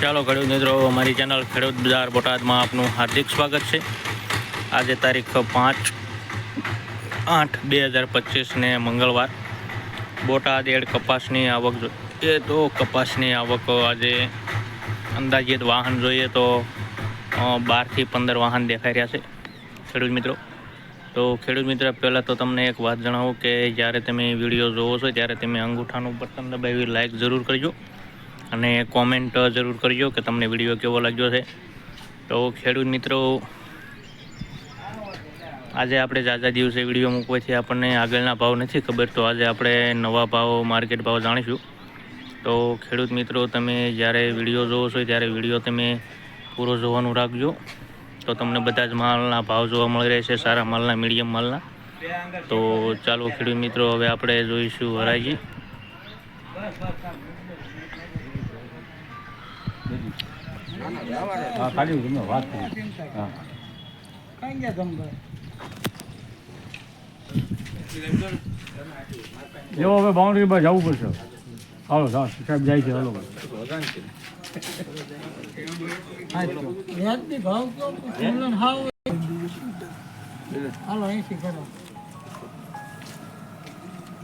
ચાલો ખેડૂત મિત્રો, અમારી ચેનલ ખેડૂત બજાર બોટાદમાં આપનું હાર્દિક સ્વાગત છે. આજે તારીખ પાંચ આઠ બે હજાર પચીસને મંગળવાર. બોટાદ એડ કપાસની આવક જોઈએ તો કપાસની આવક આજે અંદાજિત વાહન જોઈએ તો બારથી પંદર વાહન દેખાઈ રહ્યા છે, ખેડૂત મિત્રો. તો ખેડૂત મિત્ર, પહેલાં તો તમને એક વાત જણાવું કે જ્યારે તમે વીડિયો જોવો છો, ત્યારે તમે અંગૂઠાનું બટન દબાવી લાઈક જરૂર કરજો. અને કોમેન્ટ જરૂર કરજો કે તમને વીડિયો કેવો લાગ્યો છે. તો ખેડૂત મિત્રો, આજે આપણે જાજા દિવસે વીડિયો મૂકવાથી આપણને આગળના ભાવ નથી ખબર, તો આજે આપણે નવા ભાવ માર્કેટ ભાવ જાણીશું. તો ખેડૂત મિત્રો, તમે જ્યારે વીડિયો જોવો છો, ત્યારે વીડિયો તમે પૂરો જોવાનું રાખજો. તો તમને બધા જ માલના ભાવ જોવા મળી રહેશે સારા માલના મીડિયમ માલના. તો ચાલો ખેડૂત મિત્રો, હવે આપણે જોઈશું હરાજી. હા, ખાલી વાત કરી. જો હવે બાઉન્ડ્રી પર જવું પડશે. હાલો સાહેબ જાય છે, હાલો. હાલો, અહીંથી કરો.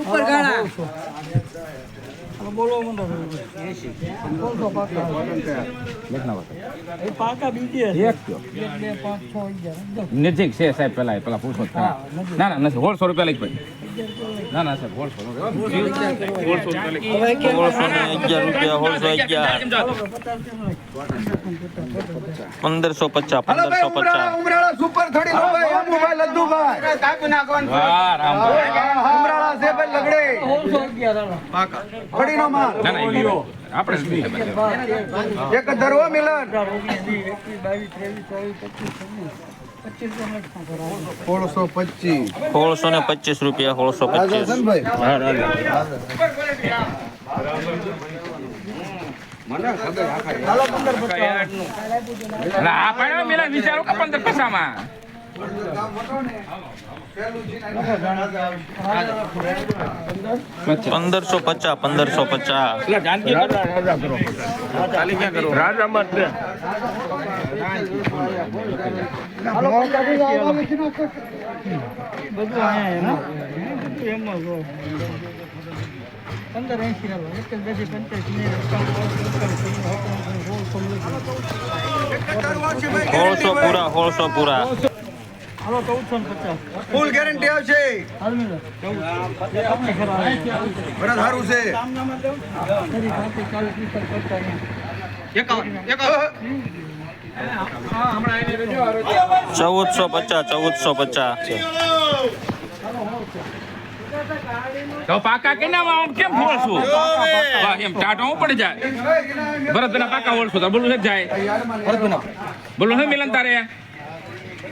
સુપર ગાળા હાલો બોલો મંડો બોલતો પાકા લખના વાત એ પાકા બીજે એક કયો એક બે પાંચ છ અગિયાર અગિયાર નજીક છે સાહેબ પેલા પેલા પૂછો જ ખરા. હા, નજીક. ના ના નથી સોળસો રૂપિયા લઈ ભાઈ ના ના સાહેબ સોળસો સોળસો રૂપિયા લઈ હવે કે સોળસો ને અગિયાર રૂપિયા સોળસો અગિયાર હાલો ભાઈ, પચાસ કેમ નહીં? પંદરસો પચાસ પંદરસો પચાસ ઉમરાળા સુપર થોડી નો ભાઈ અમુભાઈ લદ્દુભાઈ કાપી નાખવાનું ઉમરાળા છે ભાઈ લગડે. માલ. આપણે એક ધરવો મિલન. પચીસ. સોળસો સોળસો ને રૂપિયા સોળસો પચીસ. મને આ પડ્યો મેલા વિચારો કે પંદર પસામાં પંદરસો પચાસ પંદરસો પચાસ હાલો, પંદર, પચાસ, હાલો. બધું અહીંયા એમ. એમ જ હોય. પંદર એંશી હાલો એક જ બેસી પંચાયત ને એકાવન, બાવન, તેપન, ચૌદ, પંદર, સોળસો પૂરા સોળસો પૂરા હાલો ચૌદસો પચાસ. ફૂલ ગેરંટી આવશે. બરાબર સારું છે. ચૌદસો પચાસ ચૌદસો પચાસ. તો પાકા કે ના કેમ વાહ એમ ટાટો હું પડી જાય. ભરત પાકા ઓળશું તો બોલું છે જાય. બોલું મિલન તારે?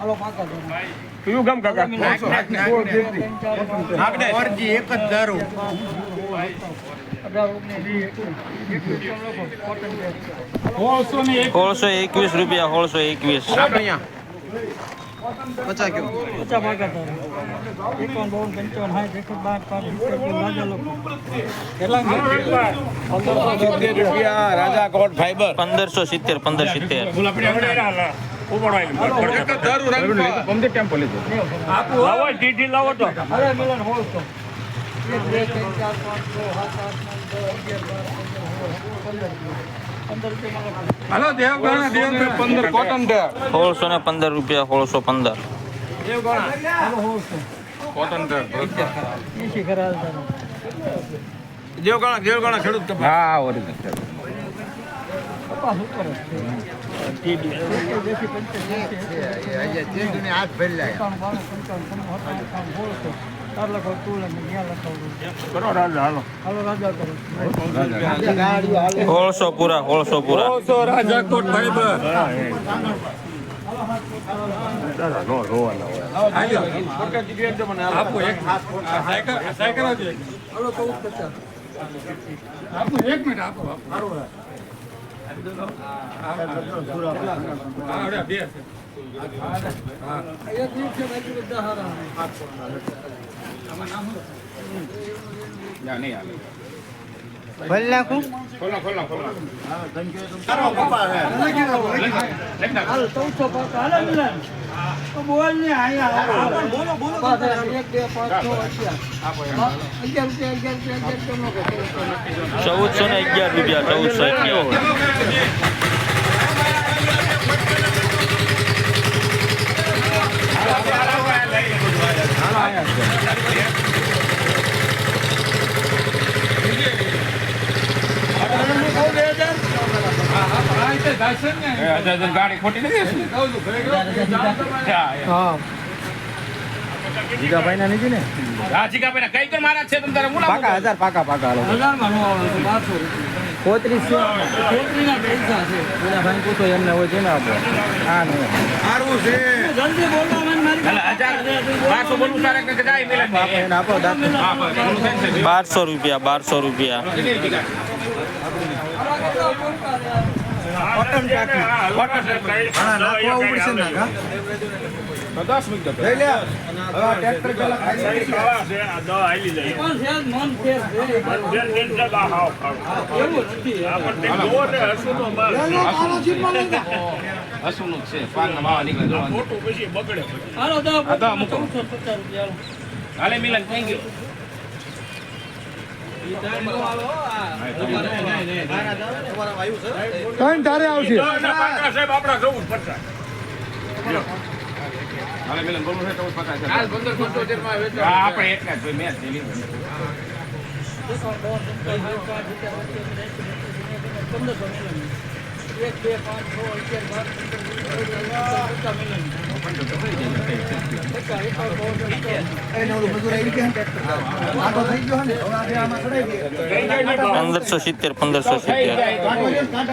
હાલો પાકા કયું ગામ કાકા? ઓરજી એક જ બેગ. સોળસો એકવીસ રૂપિયા સોળસો એકવીસ. પચાસ કિલો પચાસ ભાગા એકાવન બાવન પંચાવન સાઠ એકસો બાર પાંચ સિત્તેર બોલ રાજા લોકો કેટલા રૂપિયા રાજા કોટ ફાઈબર પંદરસો સિત્તેર. પંદર સિત્તેર. અરે મિલન લાવો તો બે ત્રણ ચાર પાંચ છ સાત આઠ નવ દસ અગિયાર બાર પંદર સોળ પંદર પંદર રૂપિયા માં હાલો પંદર કોટન સોળસો ને પંદર રૂપિયા સોળસો પંદર કોટન હાલતા દેવગણ દેવગણ ખેડૂત હા, ઓરિજિનલ. કપાસ ઉપર હાથ ચાર તું લખો કરો રાજા હાલો હાલો રાજા કરો સોળસો પૂરા હોળસો પૂરા રાજા કોટ ફાઈબર આપો એક સાયકલ સાયકલ આપો એક મિનિટ આપો આપો. આવડે બે છે. એક દિવસ છે બાકી બધા હારા ના, નહીં હાલે. ખોલો ખોલો ખોલો હાલ ચૌદસો પાંચ હાલે મિલન તો બોલ ને અહીંયા બોલો બોલો એક બે પાંચ છ અગિયાર. રૂપિયા અગિયાર રૂપિયા? ચૌદસો ને અગિયાર રૂપિયા ચૌદસો અગિયાર ગાડી ખોટી નથી હશે? હા. હા હા, જીગાભાઈ ના કઈ કઈ મારા છે તમ તારે પાકા હજારમાં નો છે છે મને મારી હાલે, હજાર બારસો બોલવું તારે કે જાય મિલન હા, છે ને, છે. બારસો રૂપિયા બારસો રૂપિયા કેટલી રૂપિયા? તો દસ મિનિટ તો. લઈ લે. હવે ટ્રેક્ટર પેલા ખાલી પણ છે મન છે જ એવું નથી. હસુનું જ. છે પાનના માવા નીકળે જોવાનું. હાલો દો હા, દો, મૂકો. ચૌદસો પચાસ રૂપિયા હાલે મિલન થેન્ક યુ. ત્રણ તારે આવશે હું પચાસ હજાર. હા આપણે એક મેચ પંદરસો સિત્તેર પંદરસો સિત્તેર